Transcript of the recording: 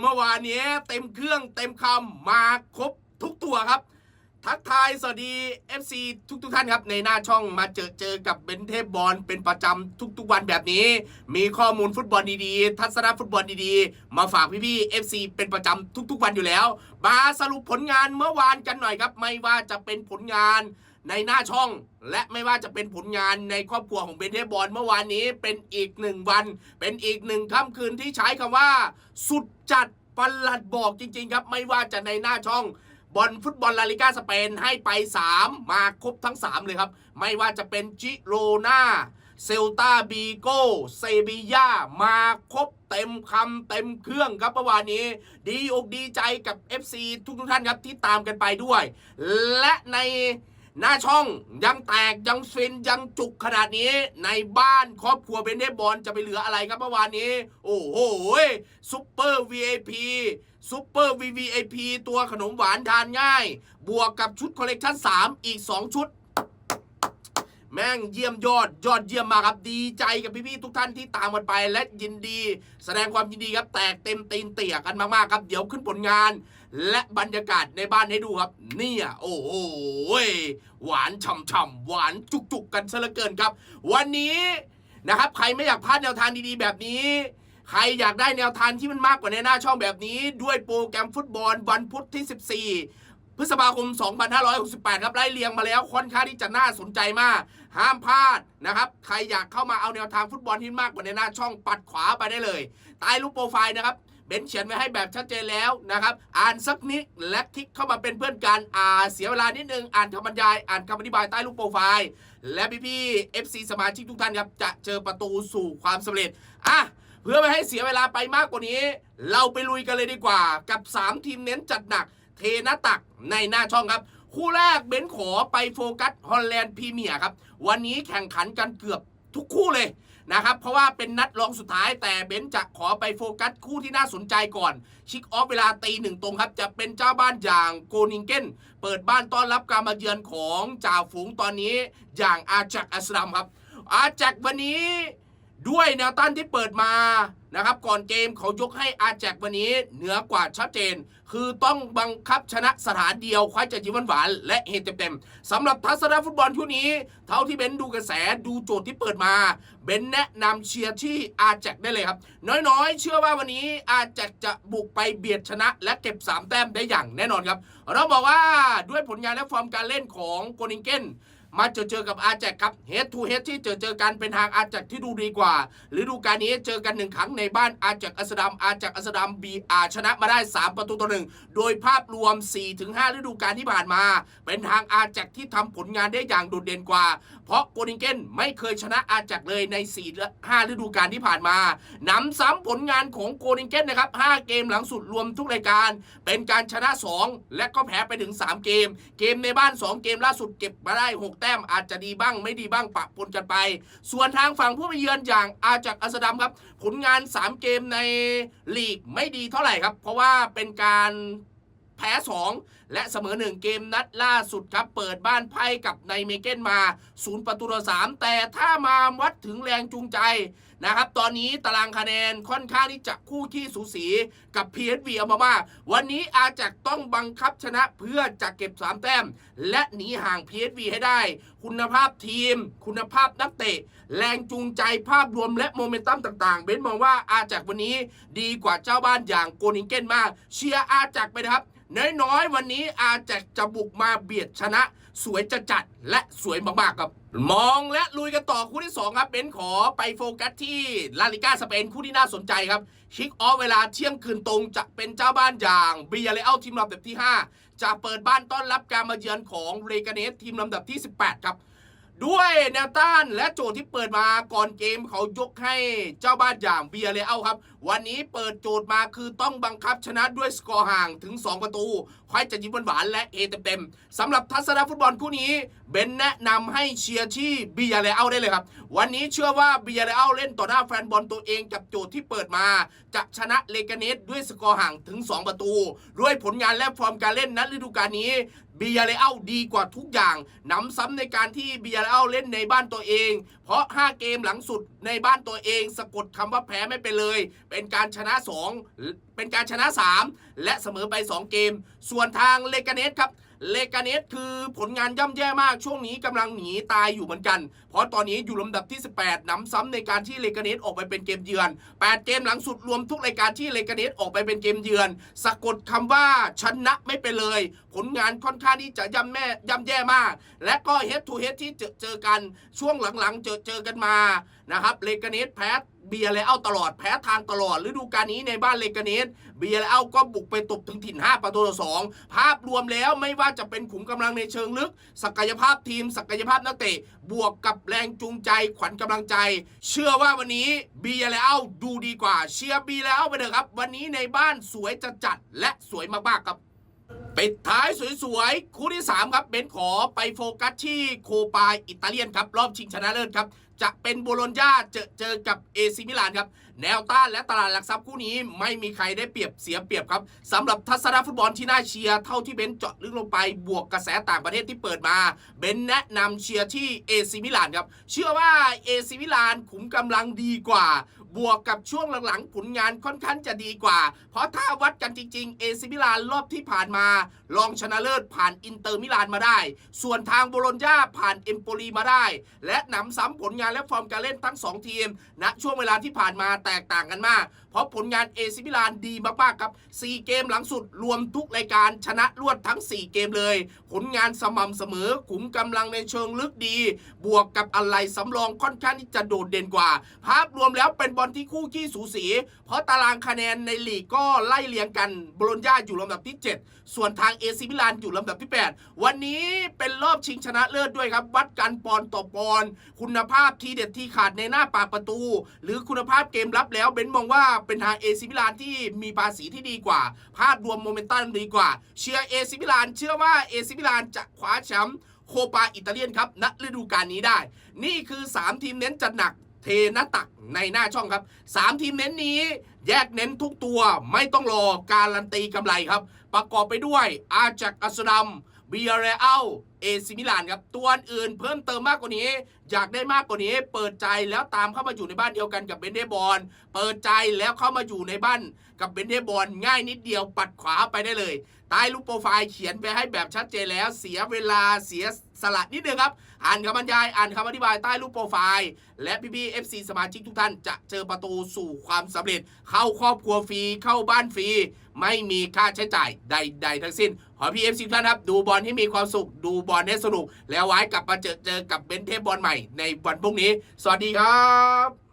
เมื่อวานนี้เต็มเครื่องเต็มคำมาครบทุกตัวครับ ทักทายสวัสดี FC ทุกทุกท่านครับ ในหน้าช่องมาเจอเจอกับเบนเทพบอลเป็นประจำทุกๆวันแบบนี้ มีข้อมูลฟุตบอลดีๆ ทัศนะฟุตบอลดีๆ มาฝากพี่ๆ FC เป็นประจำทุกๆวันอยู่แล้ว มาสรุปผลงานเมื่อวานกันหน่อยครับ ไม่ว่าจะเป็นผลงาน ในหน้าช่อง และไม่ว่าจะเป็นผลงานในครอบครัวของเบนเทบอลเมื่อวานนี้เป็นอีกหนึ่งวัน เป็นอีกหนึ่งค่ำคืนที่ใช้คำว่า สุดจัดประหลัดบอกจริง ๆ ครับ ไม่ว่าจะในหน้าช่องบอลฟุตบอลลาลิกาสเปนให้ไป 3 มาครบทั้ง 3 เลยครับ ไม่ว่าจะเป็นจิโรนาเซลตาบีโกเซบียามาครบเต็มคำเต็มเครื่องครับเมื่อวานนี้ ดีอกดีใจกับ FC ทุกทุกท่านครับที่ตามกันไปด้วย และใน หน้าช่องยังแตกยังฟินยังจุกขนาดนี้ ในบ้านครอบครัวเบนเดบอลจะไปเหลืออะไรครับเมื่อวานนี้ โอ้โหซุปเปอร์ VIP ซุปเปอร์ VVIP ตัวขนมหวานทานง่าย บวกกับชุดคอลเลกชัน3 อีก 2 ชุด แม่งเยี่ยมยอดยอดเยี่ยมมากครับดีใจกับพี่ๆทุกท่านที่ตามกันไปและยินดี แสดงความยินดีครับแตกเต็มตีนเตี่ยกันมากๆครับ เดี๋ยวขึ้นผลงาน และบรรยากาศในบ้านให้ดูครับ เนี่ยโอ้โหหวานฉ่ำๆหวานจุกๆกันซะเหลือเกินครับ วันนี้นะครับใครไม่อยากพลาดแนวทางดีๆแบบนี้ใครอยากได้แนวทางที่มันมากกว่าในหน้าช่องแบบนี้ ด้วยโปรแกรมฟุตบอลวันพุธที่ 14 พฤษภาคม 2568 ครับไล่เรียงมาแล้วค่อนข้างที่จะน่าสนใจมาก ห้ามพลาดนะครับใครอยากเข้ามาเอาแนวทางฟุตบอลที่มากกว่าในหน้าช่องปัดขวาไปได้เลยใต้รูปโปรไฟล์นะครับเบนเขียนไว้ให้แบบชัดเจนแล้วนะครับ อ่านสักนิดและคลิกเข้ามาเป็นเพื่อนกันอ่าเสียเวลานิดนึง อ่านคำบรรยาย อ่านคำอธิบายใต้รูปโปรไฟล์ และพี่ๆ FC สมาชิกทุกท่านครับจะเจอประตูสู่ความสำเร็จอะเพื่อไม่ให้เสียเวลาไปมากกว่านี้ เราไปลุยกันเลยดีกว่า กับ 3 ทีมเน้นจัดหนัก เทนาตักในหน้าช่องครับ คู่แรกเบนขอไปโฟกัสฮอลแลนด์พรีเมียร์ครับ วันนี้แข่งขันกันเกือบทุกคู่เลยนะครับ เพราะว่าเป็นนัดรองสุดท้ายแต่เบนจะขอไปโฟกัสคู่ที่น่าสนใจก่อน ชิกออฟเวลาตีหนึ่งตรงครับ จะเป็นเจ้าบ้านอย่างโกนิงเกนเปิดบ้านต้อนรับการมาเยือนของจ่าฝูงตอนนี้อย่างอาจักอัสลัมครับ อาจักวันนี้ ด้วยแนวต้านที่เปิดมานะครับก่อนเกมเขายกให้อาแจกวันนี้เหนือกว่าชัดเจน คือต้องบังคับชนะสถานเดียวคว้าจากจีวันหวานและเฮเต็มๆสำหรับทัศนฟุตบอลชุดนี้ เท่าที่เบนดูกระแสดูโจทย์ที่เปิดมา เบนแนะนำเชียร์ที่อาแจกได้เลยครับ น้อยๆ เชื่อว่าวันนี้อาแจกจะบุกไปเบียดชนะ และเก็บ 3 แต้มได้อย่างแน่นอนครับ เราบอกว่าด้วยผลงานและฟอร์มการเล่นของโกนิงเกน มาเจอเจอกับอาแจกครับเฮดทูเฮดที่เจอเจอกันเป็นทางอาแจกที่ดูดีกว่าฤดูกาลนี้เจอกันหนึ่งครั้งในบ้านอาแจกอัสดัมอาแจกอัสดัมบีอาชนะมาได้ 3 ประตูต่อหนึ่งโดยภาพรวม 4-5 ฤดูกาลที่ผ่านมา เป็นทางอาแจกที่ทำผลงานได้อย่างโดดเด่นกว่า เพราะโกนิงเกนไม่เคยชนะอาแจกเลยใน4และ5ฤดูกาลที่ผ่านมานำซ้ำผลงานของโกนิงเกนนะครับ 5 เกมหลังสุดรวมทุกรายการ เป็นการชนะ 2 และก็แพ้ไปถึง 3 เกม เกมในบ้าน 2 เกมล่าสุดเก็บมาได้ 6 แต้มอาจจะดีบ้างไม่ดีบ้างปะปนกันไป ส่วนทางฝั่งผู้ไปเยือนอย่างอาจากอัสดัมครับ ผลงาน 3 เกมในลีกไม่ดีเท่าไหร่ครับ เพราะว่าเป็นการ แพ้ 2 และเสมอ 1 เกมนัดล่าสุดครับ เปิดบ้านไพ่กับไนเมเกนมา 0 ประตูต่อ3แต่ถ้ามาวัดถึงแรงจูงใจ นะครับ ตอนนี้ตารางคะแนนค่อนข้างที่จะคู่ขี้สูสีกับ PSV เอามามาวันนี้อาจจะต้องบังคับชนะเพื่อจะเก็บ 3 แต้ม และหนีห่าง PSV ให้ได้ คุณภาพทีม คุณภาพนักเตะ แรงจูงใจภาพรวมและโมเมนตัมต่างๆ เบนมองว่าอาจากวันนี้ดีกว่าเจ้าบ้านอย่างโกนิงเกนมาก เชียร์อาจากไปนะครับน้อยๆวันนี้อาแจกจะบุกมาเบียดชนะ สวยจะจัดและสวยมากๆครับ มองและลุยกันต่อคู่ที่ 2 ครับเบนขอไปโฟกัสที่ลาลิก้าสเปนคู่ที่น่าสนใจครับ ชิกออฟเวลาเที่ยงคืนตรงจะเป็นเจ้าบ้านอย่างบียเลอัลทีมลำดับที่ 5 จะเปิดบ้านต้อนรับการมาเยือนของเรกาเนสทีมลำดับที่ 18 ครับ ด้วยแนวต้านและโจทย์ที่เปิดมาก่อนเกมเขายกให้เจ้าบ้านอย่างเบียร์เลอัลครับ วันนี้เปิดโจทย์มาคือต้องบังคับชนะด้วยสกอร์ห่างถึง 2 ประตูค่อยจะยิ้มหวานและเอเต็มๆสำหรับทัศนฟุตบอลคู่นี้เบนแนะนำให้เชียร์ที่เบียร์เลอัลได้เลยครับ วันนี้เชื่อว่าเบียร์เลอัลเล่นต่อหน้าแฟนบอลตัวเองกับโจทย์ที่เปิดมา จะชนะเลกาเนสด้วยสกอร์ห่างถึง 2 ประตู ด้วยผลงานและฟอร์มการเล่นนัดฤดูกาลนี้ บียาเลอัลดีกว่าทุกอย่างนำซ้ำในการที่บียาเลอลเล่นในบ้านตัวเอง เพราะ 5 เกมหลังสุดในบ้านตัวเอง สะกดคำว่าแพ้ไม่เป็นเลย เป็นการชนะ 2 เป็นการชนะ 3 และเสมอไป 2 เกม ส่วนทางเลกาเนสครับ เลกาเนสคือผลงานย่ำแย่มากช่วงนี้กำลังหนีตายอยู่เหมือนกัน เพราะตอนนี้อยู่ลำดับที่ 18หนำซ้ำในการที่เลกาเนสออกไปเป็นเกมเยือน 8 เกมหลังสุดรวมทุกรายการที่เลกาเนสออกไปเป็นเกมเยือน สะกดคำว่าชนะไม่เป็นเลย ผลงานค่อนข้างที่จะย่ำแม่ย่ำแย่มาก และก็เฮดทูเฮดที่เจอเจอกันช่วงหลังๆ เจอเจอกันมานะครับเลกาเนสแพ้ เบียร์เลเอาตลอดแพ้ทางตลอดฤดูกาลนี้ในบ้านเลกาเนสเบียร์เลเอาก็บุกไปตบถึงถิ่น 5 ประตูต่อสองภาพรวมแล้วไม่ว่าจะเป็นขุมกำลังในเชิงลึก ศักยภาพทีม ศักยภาพนักเตะ บวกกับแรงจูงใจขวัญกำลังใจ เชื่อว่าวันนี้เบียร์เลเอาดูดีกว่าเชียร์เบียร์เลเอาไปเถอะครับ วันนี้ในบ้านสวยจะจัดและสวยมากๆครับ ปิดท้ายสวยๆ คู่ที่ 3 ครับ เบนขอไปโฟกัสที่โคปาอิตาเลียนครับ รอบชิงชนะเลิศครับ จะเป็นโบโลญญาเจอเจอกับเอซิมิลานครับ แนวต้านและตลาดหลักทรัพย์คู่นี้ไม่มีใครได้เปรียบเสียเปรียบครับสำหรับทัศนฟุตบอลที่น่าเชียร์เท่าที่เบนเจาะลึกลงไปบวกกระแสต่างประเทศที่เปิดมา เบนแนะนำเชียร์ที่เอซิมิลานครับเชื่อว่าเอซิมิลานขุมกำลังดีกว่า บวกกับช่วงหลังๆ ผลงานค่อนข้างจะดีกว่า เพราะถ้าวัดกันจริงๆ เอซิมิลานรอบที่ผ่านมารองชนะเลิศผ่านอินเตอร์มิลานมาได้ ส่วนทางโบโลญญาผ่านเอมโปลีมาได้ และหนำซ้ำผลงานและฟอร์มการเล่นทั้ง 2 ทีมณช่วงเวลาที่ผ่านมาแตกต่างกันมาก เพราะผลงานเอซิมิลานดีมากๆครับ 4 เกมหลังสุดรวมทุกรายการชนะรวดทั้ง 4 เกมเลย ผลงานสม่ำเสมอขุมกำลังในเชิงลึกดี บวกกับอะไรสำรองค่อนข้างที่จะโดดเด่นกว่า ภาพรวมแล้วเป็นบอลที่คู่ขี้สูสี เพราะตารางคะแนนในลีกก็ไล่เลียงกันโบโลญญาอยู่ลำดับที่ 7 ส่วนทางเอซิมิลานอยู่ลำดับที่ 8 วันนี้เป็นรอบชิงชนะเลิศด้วยครับ วัดกันปอนต่อปอนคุณภาพทีเด็ดที่ขาดในหน้าปากประตู หรือคุณภาพเกมรับแล้วเบนมองว่าเป็นทางเอซิมิลานที่มีภาษีที่ดีกว่า ภาพรวมโมเมนตัมดีกว่า เชียร์เอซิมิลานเชื่อว่าเอซิมิลานจะคว้าแชมป์โคปาอิตาเลียนครับณฤดูกาลนี้ได้ นี่คือ 3 ทีมเน้นจัดหนัก เทหน้าตักในหน้าช่องครับ 3 ทีมเน้นนี้แยกเน้นทุกตัวไม่ต้องรอการันตีกำไรครับ ประกอบไปด้วยอาจักอัสดัมเบียเรอัลเอซิมิลานครับ ตัวอื่นเพิ่มเติมมากกว่านี้ อยากได้มากกว่านี้ เปิดใจแล้วตามเข้ามาอยู่ในบ้านเดียวกันกับเบนเดบอลเปิดใจแล้วเข้ามาอยู่ในบ้าน กับเบนเดบอลง่ายนิดเดียวปัดขวาไปได้เลย ใต้รูปโปรไฟล์เขียนไปให้แบบชัดเจนแล้ว เสียเวลาเสียสละนิดนึงครับ อ่านคำบรรยาย อ่านคำอธิบายใต้รูปโปรไฟล์ และพี่ๆ FC สมาชิกทุกท่านจะเจอประตูสู่ความสำเร็จ เข้าครอบครัวฟรี เข้าบ้านฟรี ไม่มีค่าใช้จ่ายใด ๆ ทั้งสิ้น ขอพี่ FC ทุกท่านครับ ดูบอลให้มีความสุข ดูบอลให้สนุก แล้วไว้กลับมาเจอเจอกับเบนเทบอลใหม่ในวันพรุ่งนี้ สวัสดีครับ